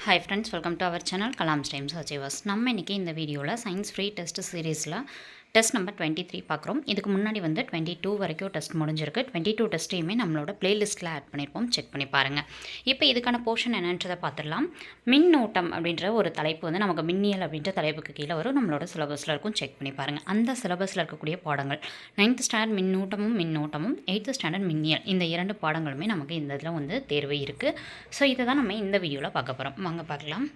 Hi friends welcome to our channel Kalam ஸ்டைம்ஸ் achievers நம்ம இன்றைக்கி இந்த வீடியோவில் சயின்ஸ் ஃப்ரீ டெஸ்ட் சீரீஸில் டெஸ்ட் நம்பர் டுவெண்ட்டி த்ரீ பார்க்குறோம். இதுக்கு முன்னாடி வந்து டுவெண்ட்டி டூ வரைக்கும் டெஸ்ட் முடிஞ்சிருக்கு. டுவெண்ட்டி டூ டெஸ்ட்டையுமே நம்மளோட பிளேலிஸ்ட்டில் ஆட் பண்ணியிருப்போம் செக் பண்ணி பாருங்கள் இப்போ இதுக்கான போர்ஷன் என்னன்றதை பார்த்துடலாம். மின்னோட்டம் அப்படின்ற ஒரு தலைப்பு வந்து நமக்கு மின்னியல் அப்படின்ற தலைப்புக்கு கீழே வரும். நம்மளோட சிலபஸில் இருக்கும். செக் பண்ணி பாருங்கள் அந்த சிலபஸில் இருக்கக்கூடிய பாடங்கள். நைன்த் ஸ்டாண்டர்ட் மின்னூட்டமும் மின்னோட்டமும் எயித்து ஸ்டாண்டர்ட் மின்னியல். இந்த இரண்டு பாடங்களுமே நமக்கு இந்த இதில் வந்து தேர்வு இருக்குது ஸோ இதை தான் நம்ம இந்த வீடியோவில் பார்க்க போகிறோம் வாங்க பார்க்கலாம்.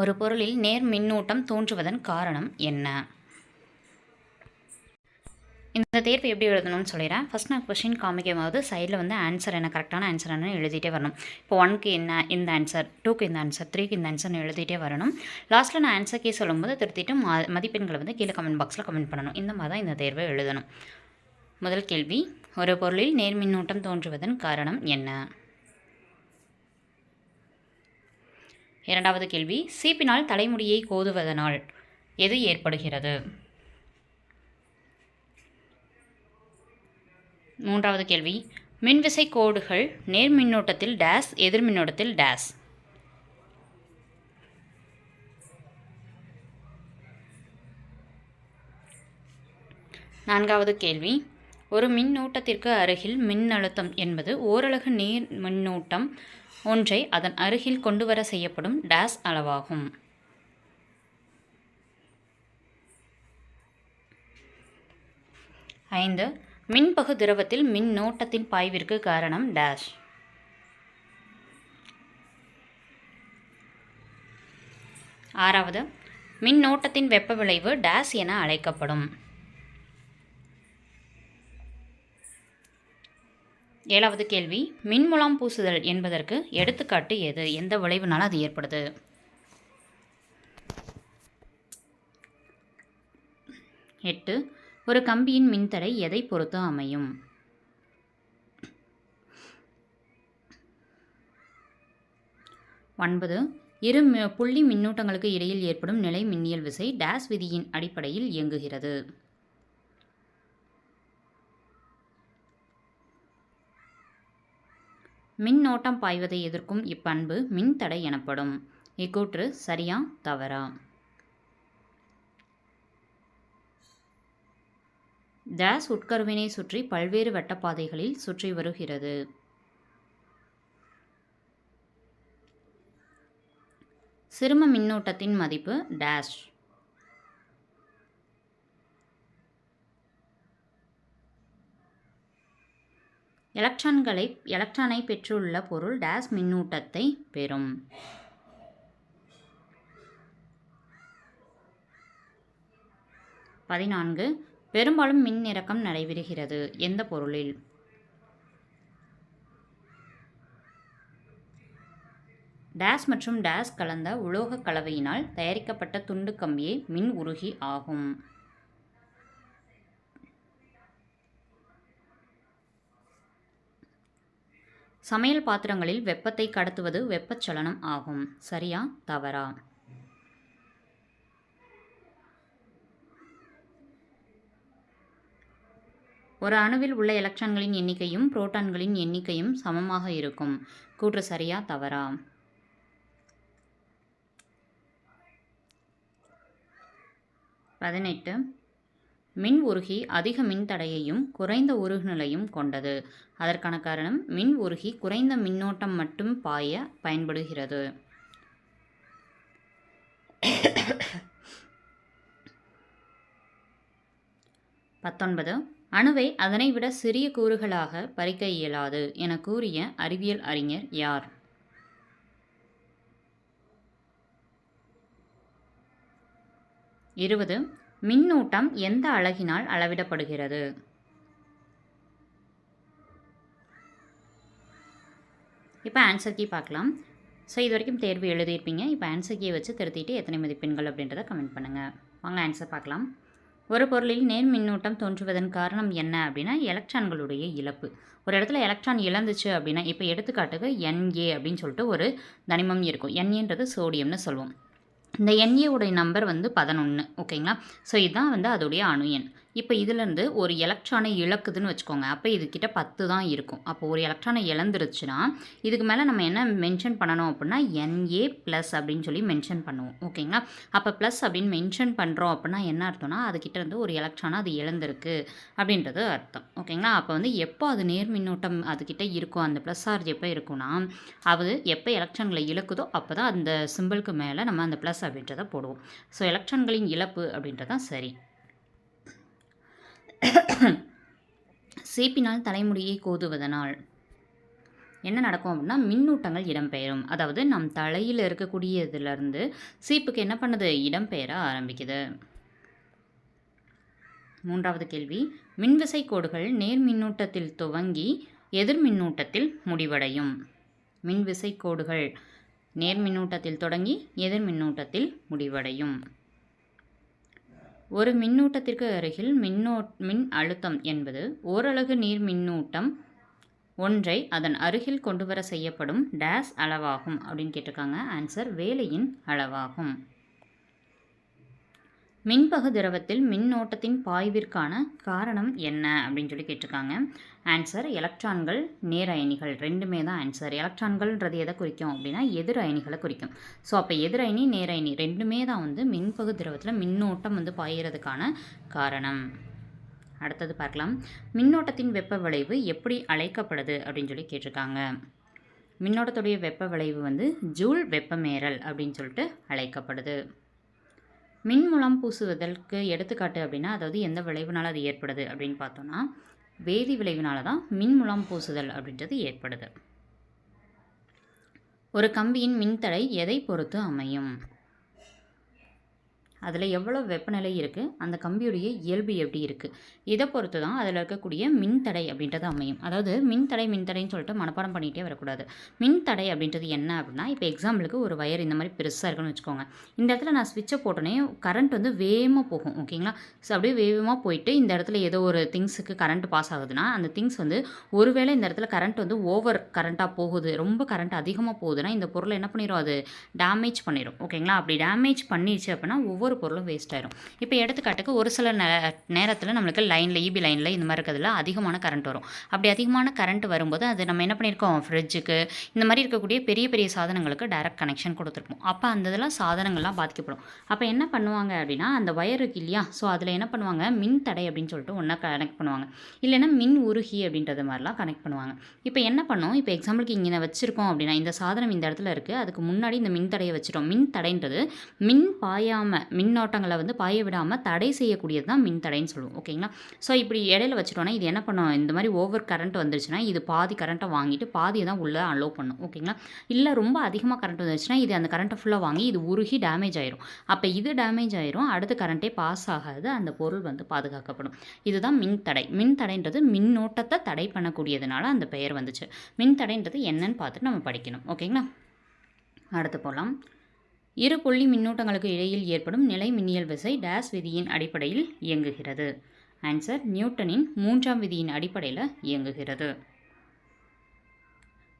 ஒரு பொருளில் நேர் மின்னூட்டம் தோன்றுவதன் காரணம் என்ன? இந்த தேர்வு எப்படி எழுதணும்னு சொல்லிடுறேன். ஃபஸ்ட் நான் கொஷின் காமிக்கும் போது சைடில் வந்து ஆன்சர் என்ன? கரெக்டான ஆன்சர் என்ன எழுதிட்டே வரணும். இப்போ ஒன்க்கு என்ன? இந்த ஆன்சர் டூக்கு இந்த ஆன்சர் த்ரீக்கு இந்த ஆன்சர்னு எழுதிட்டே வரணும். லாஸ்ட்டில் நான் ஆன்சர் கே சொல்லும்போது திருத்திட்டு மா மதிப்பெண்களை வந்து கீழே கமெண்ட் பாக்ஸில் கமெண்ட் பண்ணணும். இந்த மாதிரி தான் இந்த தேர்வை எழுதணும். முதல் கேள்வி ஒரு பொருளில் நேர் மின்னூட்டம் தோன்றுவதன் காரணம் என்ன? இரண்டாவது கேள்வி சீப்பினால் தலைமுடியை கோதுவதனால் எது ஏற்படுகிறது? மூன்றாவது கேள்வி மின்விசை கோடுகள் நேர் மின்னோட்டத்தில் டேஸ் எதிர் மின்னோட்டத்தில் டேஸ் நான்காவது கேள்வி ஒரு மின்னோட்டத்திற்கு அருகில் மின்னழுத்தம் என்பது ஓரலகு நீர் மின்னோட்டம் ஒன்றை அதன் அருகில் கொண்டுவர செய்யப்படும் டேஸ் அளவாகும். ஐந்து. மின்பகு திரவத்தில் மின்னோட்டத்தின் பாய்விற்கு காரணம் டேஷ் ஆறாவது. மின்னோட்டத்தின் வெப்ப விளைவு டேஸ் என அழைக்கப்படும். ஏழாவது கேள்வி மின்முலாம் பூசுதல் என்பதற்கு எடுத்துக்காட்டு எது? எந்த விளைவுனால அது ஏற்படுது? எட்டு ஒரு கம்பியின் மின்தடை எதை பொறுத்து அமையும்? ஒன்பது இரு புள்ளி மின்னூட்டங்களுக்கு இடையில் ஏற்படும் நிலை மின்னியல் விசை டேஸ் விதியின் அடிப்படையில் இயங்குகிறது. மின்னோட்டம் பாய்வதை எதிர்க்கும் இப்பண்பு மின்தடை எனப்படும். இக்கூற்று சரியா தவறா? டேஸ் உட்கருவினை சுற்றி பல்வேறு வட்டப்பாதைகளில் சுற்றி வருகிறது. சிறும மின்னோட்டத்தின் மதிப்பு டேஷ். எலக்ட்ரான்களை எலக்ட்ரானை பெற்றுள்ள பொருள் டேஸ் மின்னூட்டத்தை பெறும். பதினான்கு. பெரும்பாலும் மின்னிறக்கம் நடைபெறுகிறது. எந்த பொருளில்? டேஸ் மற்றும் டேஸ் கலந்த உலோக கலவையினால் தயாரிக்கப்பட்ட துண்டு கம்பியே மின் உருகி ஆகும். சமையல் பாத்திரங்களில் வெப்பத்தை கடத்துவது வெப்பச்சலனம் ஆகும். சரியா? தவறா? ஒரு அணுவில் உள்ள எலக்ட்ரான்களின் எண்ணிக்கையும் புரோட்டான்களின் எண்ணிக்கையும் சமமாக இருக்கும். கூற்று சரியா? தவறா? பதினெட்டு. மின் உருகி அதிக மின்தடையையும் குறைந்த உருகுநிலையும் கொண்டது. அதற்கான காரணம் மின் உருகி குறைந்த மின்னோட்டம் மட்டும் பாய பயன்படுகிறது. பத்தொன்பது. அணுவை அதனை விட சிறிய கூறுகளாக பறிக்க இயலாது என கூறிய அறிவியல் அறிஞர் யார்? இருபது. மின்னூட்டம் எந்த அலகினால் அளவிடப்படுகிறது? இப்போ ஆன்சர் கீ பார்க்கலாம். ஸோ இது வரைக்கும் தேர்வு எழுதியிருப்பீங்க. இப்போ ஆன்சர் கீயை வச்சு திருத்திட்டு எத்தனை மதிப்பெண்கள் அப்படின்றத கமெண்ட் பண்ணுங்கள் வாங்க ஆன்சர் பார்க்கலாம். ஒரு பொருளில் நேர் மின்னூட்டம் தோன்றுவதன் காரணம் என்ன அப்படின்னா எலக்ட்ரான்களுடைய இழப்பு. ஒரு இடத்துல எலக்ட்ரான் இழந்துச்சு அப்படின்னா இப்போ எடுத்துக்காட்டுக்கு என்ஏ அப்படின்னு சொல்லிட்டு ஒரு தனிமம் இருக்கும். என்ஏன்றது சோடியம்னு சொல்லுவோம். இந்த என்ஏ உடைய நம்பர் வந்து பதினொன்று ஓகேங்களா ஸோ இதுதான் வந்து அதோடைய அணு எண். இப்போ இதுலேருந்து ஒரு எலக்ட்ரானை இழக்குதுன்னு வச்சுக்கோங்க. அப்போ இதுக்கிட்ட பத்து தான் இருக்கும். அப்போ ஒரு எலக்ட்ரானை இழந்துருச்சுன்னா இதுக்கு மேலே நம்ம என்ன மென்ஷன் பண்ணணும் அப்படின்னா என்ஏ ப்ளஸ் அப்படின்னு சொல்லி மென்ஷன் பண்ணுவோம். ஓகேங்களா? அப்போ ப்ளஸ் அப்படின்னு மென்ஷன் பண்ணுறோம் அப்படின்னா என்ன அர்த்தம்னா அதுக்கிட்ட இருந்து ஒரு எலக்ட்ரானை அது இழந்திருக்கு அப்படின்றது அர்த்தம். ஓகேங்களா? அப்போ வந்து எப்போ அது நேர் மின்னோட்டம் அதுக்கிட்ட இருக்கும் அந்த ப்ளஸ் சார்ஜ் எப்போ இருக்கும்னா அது எப்போ எலக்ட்ரான்களை இழக்குதோ அப்போ தான் அந்த சிம்பிளுக்கு மேலே நம்ம அந்த ப்ளஸ் அப்படின்றத போடுவோம். ஸோ எலக்ட்ரான்களின் இழப்பு அப்படின்றதான் சரி. சேப்பினால் தலைமுடியை கோதுவதனால் என்ன நடக்கும் அப்படின்னா மின்னூட்டங்கள் இடம்பெயரும். அதாவது நம் தலையில் இருக்கக்கூடியதுலேருந்து சீப்புக்கு என்ன பண்ணுது? இடம்பெயர ஆரம்பிக்குது. மூன்றாவது கேள்வி. மின்விசை கோடுகள் நேர் மின்னூட்டத்தில் துவங்கி எதிர் மின்னூட்டத்தில் முடிவடையும். மின்விசை கோடுகள் நேர் மின்னூட்டத்தில் தொடங்கி எதிர் மின்னூட்டத்தில் முடிவடையும். ஒரு மின்னூட்டத்திற்கு அருகில் மின்னோ மின் அழுத்தம் என்பது ஓரலகு நீர் மின்னூட்டம் ஒன்றை அதன் அருகில் கொண்டு வர செய்யப்படும் டேஸ் அளவாகும் அப்படின்னு கேட்டிருக்காங்க. ஆன்சர் வேலையின் அளவாகும். மின்பகு திரவத்தில் மின்னோட்டத்தின் பாய்விற்கான காரணம் என்ன? அப்படின்னு சொல்லி கேட்டிருக்காங்க. ஆன்சர் எலக்ட்ரான்கள் நேர் அயனிகள். ரெண்டுமே தான் ஆன்சர் எலக்ட்ரான்கள்ன்றது எதை குறிக்கும் அப்படின்னா எதிர் அயனிகளை குறிக்கும். ஸோ அப்போ எதிர் அயனி நேர் அயனி ரெண்டுமே தான் வந்து மின்பகு திரவத்தில் மின்னோட்டம் வந்து பாய்கிறதுக்கான காரணம். அடுத்தது பார்க்கலாம். மின்னோட்டத்தின் வெப்ப விளைவு எப்படி அழைக்கப்படுது அப்படின்னு சொல்லி கேட்டிருக்காங்க. மின்னோட்டத்துடைய வெப்ப விளைவு வந்து ஜூல் வெப்பமேறல் அப்படின்னு சொல்லிட்டு அழைக்கப்படுது. மின்முலம் பூசுவதற்கு எடுத்துக்காட்டு அப்படின்னா அதாவது எந்த விளைவுனால் அது ஏற்படுது அப்படின்னு பார்த்தோன்னா வேதி விளைவினால தான் மின்முலம் பூசுதல் அப்படின்றது ஏற்படுது. ஒரு கம்பியின் மின்தடை எதை பொறுத்து அமையும்? அதில் எவ்வளோ வெப்பநிலை இருக்குது அந்த கம்பியுடைய இயல்பு எப்படி இருக்குது? இதை பொறுத்து தான் அதில் இருக்கக்கூடிய மின்தடை அப்படின்றது அமையும். அதாவது மின்தடை மின்தடைன்னு சொல்லிட்டு மனப்பாடம் பண்ணிகிட்டே வரக்கூடாது. மின்தடை அப்படின்றது என்ன அப்படின்னா இப்போ எக்ஸாம்பிளுக்கு ஒரு வயர் இந்த மாதிரி பெருசாக இருக்குன்னு வச்சுக்கோங்க. இந்த இடத்துல நான் ஸ்விட்சை போட்டோன்னே கரண்ட் வந்து வேகமாக போகும் ஓகேங்களா? ஸோ அப்படியே வேகமாக போயிட்டு இந்த இடத்துல ஏதோ ஒரு திங்ஸுக்கு கரண்ட் பாஸ் ஆகுதுன்னா அந்த திங்ஸ் வந்து ஒருவேளை இந்த இடத்துல கரண்ட் வந்து ஓவர் கரண்ட்டாக போகுது ரொம்ப கரண்ட் அதிகமாக போகுதுன்னா இந்த பொருளை என்ன பண்ணிடும் அது டேமேஜ் பண்ணிடும் ஓகேங்களா? அப்படி டேமேஜ் பண்ணிடுச்சு அப்படின்னா ஒவ்வொரு பொருளும் வேஸ்ட் ஆயிரும். இப்போ எடுத்துக்காட்டுக்கு ஒரு சில நேரத்தில் நம்மளுக்கு லைனில் இபி லைனில் இந்த மாதிரி இருக்கிறதுல அதிகமான கரண்ட் வரும். அப்படி அதிகமான கரண்ட் வரும்போது அது நம்ம என்ன பண்ணியிருக்கோம்? ஃப்ரிட்ஜுக்கு இந்த மாதிரி இருக்கக்கூடிய பெரிய பெரிய சாதனங்களுக்கு டைரக்ட் கனெக்ஷன் கொடுத்துருப்போம். அப்போ அந்த இதெல்லாம் சாதனங்கள்லாம் பாதிக்கப்படும். அப்போ என்ன பண்ணுவாங்க அப்படின்னா அந்த வயர் இருக்கு இல்லையா? ஸோ அதில் என்ன பண்ணுவாங்க? மின் தடை அப்படின்னு சொல்லிட்டு ஒன்றா கனெக்ட் பண்ணுவாங்க. இல்லைன்னா மின் உருகி அப்படின்றது மாதிரிலாம் கனெக்ட் பண்ணுவாங்க. இப்போ என்ன பண்ணோம்? இப்போ எக்ஸாம்பிளுக்கு இங்கே வச்சுருக்கோம் அப்படின்னா இந்த சாதனம் இந்த இடத்துல இருக்குது அதுக்கு முன்னாடி இந்த மின் தடையை வச்சுட்டோம். மின் தடைன்றது மின் பாயாமல் மின் மின்னோட்டங்களை வந்து பாய விடாமல் தடை செய்யக்கூடியது தான் மின் தடைன்னு சொல்லுவோம். ஓகேங்களா ஸோ இப்படி இடையில வச்சுட்டோன்னா இது என்ன பண்ணும்? இந்த மாதிரி ஓவர் கரண்ட் வந்துருச்சுன்னா இது பாதி கரண்ட்டை வாங்கிட்டு பாதியை தான் உள்ளே அலோவ் பண்ணும். ஓகேங்களா இல்லை ரொம்ப அதிகமாக கரண்ட் வந்துருச்சுன்னா இது அந்த கரண்ட்டை ஃபுல்லாக வாங்கி இது உருகி டேமேஜ் ஆயிரும். அப்போ இது டேமேஜ் ஆயிரும் அடுத்த கரண்ட்டே பாஸ் ஆகாது அந்த பொருள் வந்து பாதுகாக்கப்படும். இதுதான் மின் தடை. மின் தடைன்றது மின்னோட்டத்தை தடை பண்ணக்கூடியதுனால அந்த பெயர் வந்துச்சு. மின் தடைன்றது என்னன்னு பார்த்துட்டு நம்ம படிக்கணும். ஓகேங்களா அடுத்து போகலாம் இரு புள்ளி மின்னூட்டங்களுக்கு இடையில் ஏற்படும் நிலை மின்னியல் விசை டேஸ் விதியின் அடிப்படையில் இயங்குகிறது. ஆன்சர் நியூட்டனின் மூன்றாம் விதியின் அடிப்படையில் இயங்குகிறது.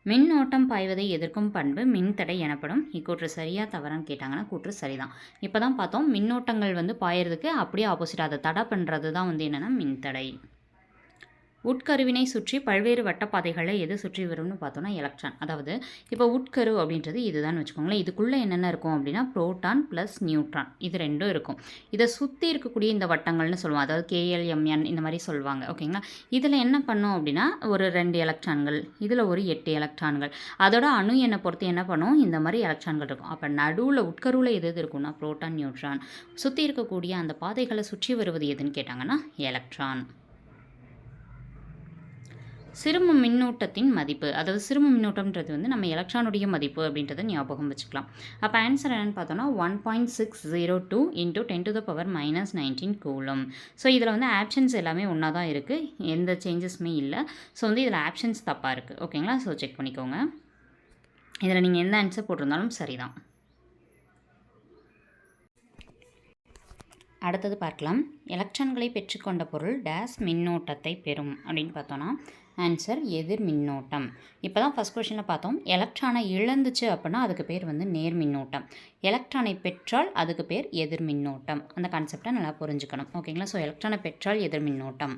மின்னோட்டம் பாய்வதை எதிர்க்கும் பண்பு மின்தடை எனப்படும். இக்கூற்று சரியாக தவறான்னு கேட்டாங்கன்னா கூற்று சரிதான். இப்போ தான் பார்த்தோம் மின்னோட்டங்கள் வந்து பாயறதுக்கு அப்படியே ஆப்போசிட் அதை தடை பண்ணுறது தான் வந்து என்னென்னா மின்தடை. உட்கருவினை சுற்றி பல்வேறு வட்டப்பாதைகளை எது சுற்றி வரும்னு பார்த்தோன்னா எலக்ட்ரான். அதாவது இப்போ உட்கரு அப்படின்றது இதுதான் வச்சுக்கோங்களேன். இதுக்குள்ளே என்னென்ன இருக்கும் அப்படின்னா புரோட்டான் ப்ளஸ் நியூட்ரான். இது ரெண்டும் இருக்கும். இதை சுற்றி இருக்கக்கூடிய இந்த வட்டங்கள்னு சொல்லுவோம். அதாவது கேஎல்எம்என் இந்த மாதிரி சொல்லுவாங்க. ஓகேங்களா இதில் என்ன பண்ணோம் அப்படின்னா ஒரு ரெண்டு எலக்ட்ரான்கள் இதில் ஒரு எட்டு எலக்ட்ரான்கள். அதோட அணு எண்ணை பொறுத்து என்ன பண்ணும்? இந்த மாதிரி எலக்ட்ரான்கள் இருக்கும். அப்போ நடுவில் உட்கருவில் எது எது இருக்கும்னா ப்ரோட்டான் நியூட்ரான். சுற்றி இருக்கக்கூடிய அந்த பாதைகளை சுற்றி வருவது எதுன்னு கேட்டாங்கன்னா எலக்ட்ரான். சிறும மின்னூட்டத்தின் மதிப்பு. அதாவது சிறும மின்னூட்டம்ன்றது வந்து நம்ம எலக்ட்ரானுடைய மதிப்பு அப்படின்றத ஞாபகம் வச்சுக்கலாம். அப்போ ஆன்சர் என்னென்னு பார்த்தோன்னா one point six zero two into ten to the power minus nineteen coulomb. So இதில் வந்து ஆப்ஷன்ஸ் எல்லாமே ஒன்றா தான் இருக்குது எந்த சேஞ்சஸுமே இல்லை. ஸோ வந்து இதில் ஆப்ஷன்ஸ் தப்பாக இருக்குது ஓகேங்களா ஸோ செக் பண்ணிக்கோங்க. இதில் நீங்கள் எந்த ஆன்சர் போட்டிருந்தாலும் சரிதான். அடுத்தது பார்க்கலாம். எலக்ட்ரான்களை பெற்றுக்கொண்ட பொருள் டேஸ் மின்னோட்டத்தை பெறும் அப்படின்னு பார்த்தோன்னா ஆன்சர் எதிர் மின்னோட்டம். இப்போ தான் ஃபஸ்ட் கொஷனில் பார்த்தோம். எலக்ட்ரானை இழந்துச்சு அப்படின்னா அதுக்கு பேர் வந்து நேர் மின்னோட்டம். எலக்ட்ரானை பெற்றால் அதுக்கு பேர் எதிர் மின்னோட்டம். அந்த கான்செப்டை நல்லா புரிஞ்சுக்கணும். ஓகேங்களா ஸோ எலக்ட்ரானை பெற்றால் எதிர் மின்னோட்டம்.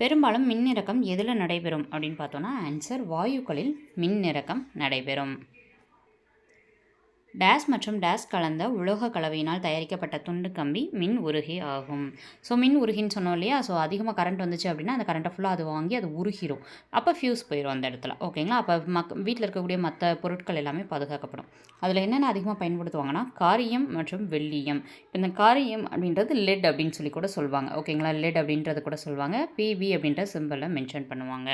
பெரும்பாலும் மின்னிறக்கம் எதில் நடைபெறும் அப்படின்னு பார்த்தோன்னா ஆன்சர் வாயுக்களில் மின்னிறக்கம் நடைபெறும். டேஸ் மற்றும் டேஸ் கலந்த உலோக கலவையினால் தயாரிக்கப்பட்ட துண்டு கம்பி மின் உருகி ஆகும். ஸோ மின் உருகின்னு சொன்னோம் இல்லையா? ஸோ அதிகமாக கரண்ட் வந்துச்சு அப்படின்னா அந்த கரண்ட்டை ஃபுல்லாக அது வாங்கி அது உருகிரும். அப்போ ஃபியூஸ் போயிடும் அந்த இடத்துல. ஓகேங்களா அப்போ மக் வீட்டில் இருக்கக்கூடிய மற்ற பொருட்கள் எல்லாமே பாதுகாக்கப்படும். அதில் என்னென்ன அதிகமாக பயன்படுத்துவாங்கன்னா காரியம் மற்றும் வெள்ளியம். இப்போ இந்த காரியம் அப்படின்றது லெட் அப்படின்னு சொல்லி கூட சொல்லுவாங்க ஓகேங்களா லெட் அப்படின்றது கூட சொல்லுவாங்க பிபி அப்படின்ற சிம்பிளை மென்ஷன் பண்ணுவாங்க.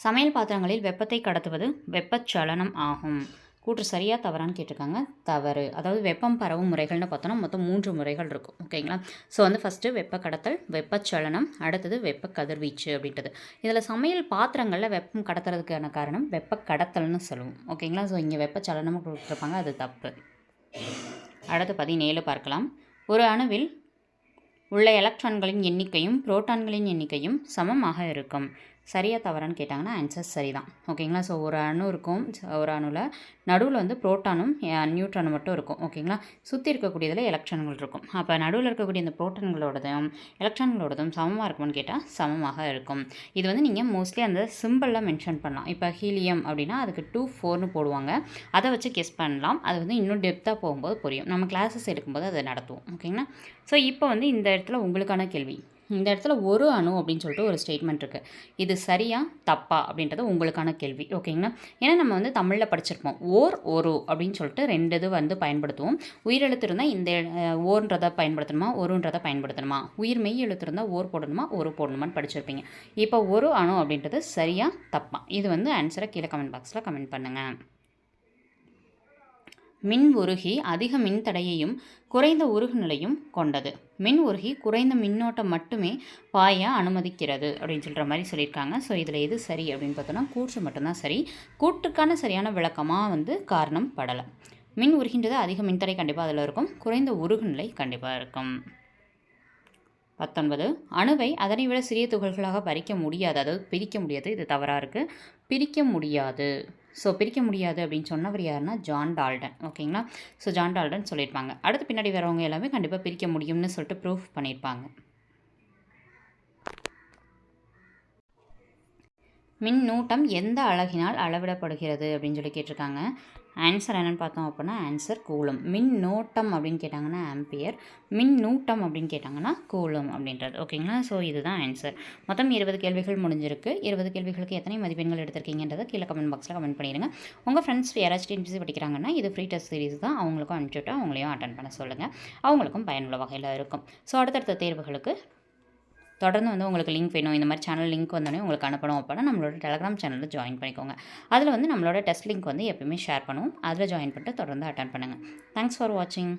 சமையல் பாத்திரங்களில் வெப்பத்தை கடத்துவது வெப்பச்சலனம் ஆகும். கூற்று சரியாக தவறான்னு கேட்டிருக்காங்க. தவறு. அதாவது வெப்பம் பரவும் முறைகள்னு பார்த்தோன்னா மொத்தம் மூன்று முறைகள் இருக்கும். ஓகேங்களா ஸோ வந்து ஃபஸ்ட்டு வெப்ப கடத்தல் வெப்பச்சலனம் அடுத்தது வெப்ப கதிர்வீச்சு அப்படின்றது. இதில் சமையல் பாத்திரங்களில் வெப்பம் கடத்துறதுக்கான காரணம் வெப்ப கடத்தல்னு சொல்லுவோம். ஓகேங்களா ஸோ இங்கே வெப்பச்சலனம் கொடுத்துருப்பாங்க. அது தப்பு. அடுத்து பதினேழு பார்க்கலாம். ஒரு அணுவில் உள்ள எலக்ட்ரான்களின் எண்ணிக்கையும் புரோட்டான்களின் எண்ணிக்கையும் சமமாக இருக்கும். சரியாக தவறான்னு கேட்டாங்கன்னா ஆன்சர் சரி தான் ஓகேங்களா ஸோ ஒரு அணு இருக்கும். ஒரு அணுவில் நடுவில் வந்து புரோட்டானும் நியூட்ரானும் மட்டும் இருக்கும். ஓகேங்களா சுற்றி இருக்கக்கூடியதில் எலக்ட்ரான்கள் இருக்கும். அப்போ நடுவில் இருக்கக்கூடிய இந்த புரோட்டான்களோடதும் எலக்ட்ரான்களோடதும் சமமாக இருக்கும்னு கேட்டால் சமமாக இருக்கும். இது வந்து நீங்கள் மோஸ்ட்லி அந்த சிம்பிளில் மென்ஷன் பண்ணலாம். இப்போ ஹீலியம் அப்படின்னா அதுக்கு டூ ஃபோர்னு போடுவாங்க. அதை வச்சு கெஸ் பண்ணலாம். அது வந்து இன்னும் டெப்த்தாக போகும்போது புரியும். நம்ம கிளாஸஸ் எடுக்கும்போது அதை நடத்துவோம். ஓகேங்களா ஸோ இப்போ வந்து இந்த இடத்துல உங்களுக்கான கேள்வி. இந்த இடத்துல ஒரு அணு அப்படின்னு சொல்லிட்டு ஒரு ஸ்டேட்மெண்ட் இருக்குது இது சரியா தப்பா அப்படின்றது உங்களுக்கான கேள்வி. ஓகேங்களா ஏன்னா நம்ம வந்து தமிழில் படிச்சிருப்போம். ஓர் ஒரு அப்படின்னு சொல்லிட்டு ரெண்டு இது வந்து பயன்படுத்துவோம். உயிரெழுத்து இருந்தால் இந்த ஓர்ன்றதை பயன்படுத்தணுமா ஒருன்றதை பயன்படுத்தணுமா? உயிர் மெய் எழுத்து இருந்தால் ஓர் போடணுமா ஒரு போடணுமான்னு படிச்சிருப்பீங்க. இப்போ ஒரு அணு அப்படின்றது சரியா தப்பா? இது வந்து ஆன்சரை கீழே கமெண்ட் பாக்ஸில் கமெண்ட் பண்ணுங்கள் மின் உருகி அதிக மின்தடையையும் குறைந்த உருகுநிலையும் கொண்டது. மின் உருகி குறைந்த மின்னோட்டம் மட்டுமே பாய அனுமதிக்கிறது அப்படின்னு சொல்கிற மாதிரி சொல்லியிருக்காங்க. ஸோ இதில் எது சரி அப்படின்னு பார்த்தோன்னா கூற்று மட்டும்தான் சரி. கூற்றுக்கான சரியான விளக்கமாக வந்து காரணம் படலை. மின் உருகின்றது அதிக மின்தடை கண்டிப்பாக அதில் இருக்கும். குறைந்த உருகுநிலை கண்டிப்பாக இருக்கும். பத்தொன்பது அணுவை அதனை விட சிறிய துகள்களாக பறிக்க முடியாது. அதாவது பிரிக்க முடியாது. இது தவறாக இருக்குது பிரிக்க முடியாது. ஸோ பிரிக்க முடியாது அப்படின்னு சொன்னவர் யாருன்னா ஜான் டால்டன் ஓகேங்களா ஸோ ஜான் டால்டன் சொல்லியிருப்பாங்க. அடுத்து பின்னாடி வரவங்க எல்லாமே கண்டிப்பாக பிரிக்க முடியும்னு சொல்லிட்டு ப்ரூஃப் பண்ணியிருப்பாங்க. மின்னூட்டம் எந்த அழகினால் அளவிடப்படுகிறது அப்படின்னு சொல்லி கேட்டிருக்காங்க. ஆன்சர் என்னென்னு பார்த்தோம் அப்படின்னா ஆன்சர் கூலம் மின் நோட்டம் அப்படின்னு கேட்டாங்கன்னா ஆம்பியர் மின்னூட்டம் அப்படின்னு கேட்டாங்கன்னா கூலம் அப்படின்றது. ஓகேங்களா ஸோ இதுதான் ஆன்சர் மொத்தம் இருபது கேள்விகள் முடிஞ்சிருக்கு. இருபது கேள்விகளுக்கு எத்தனை மதிப்பெண்கள் எடுத்திருக்கீங்கன்றதை கீழே கமெண்ட் பாக்ஸில் கமெண்ட் பண்ணிடுங்க. உங்கள் ஃப்ரெண்ட்ஸ் யாராச்சும் டிஎன்பிசி படிக்கிறாங்கன்னா இது ஃப்ரீ டெஸ்ட் சீரிஸ் தான். அவங்களுக்கும் அனுப்பிச்சுட்டு அவங்களையும் அட்டன் பண்ண சொல்லுங்கள் அவங்களுக்கும் பயனுள்ள வகையில் இருக்கும். ஸோ அடுத்தடுத்த தேர்வுகளுக்கு தொடர்ந்து வந்து உங்களுக்கு லிங்க் வேணும். இந்த மாதிரி சேனல் லிங்க் வந்தோடனே உங்களுக்கு அனுப்பணும் அப்படின்னா நம்மளோட டெலகிராம் சேனலில் ஜாயின் பண்ணிக்கோங்க. அதில் வந்து நம்மளோட டெஸ்ட் லிங்க் வந்து எப்பயுமே ஷேர் பண்ணுவோம். அதில் ஜாயின் பண்ணிட்டு தொடர்ந்து அட்டன் பண்ணுங்கள் தேங்க்ஸ் ஃபார் வாட்சிங்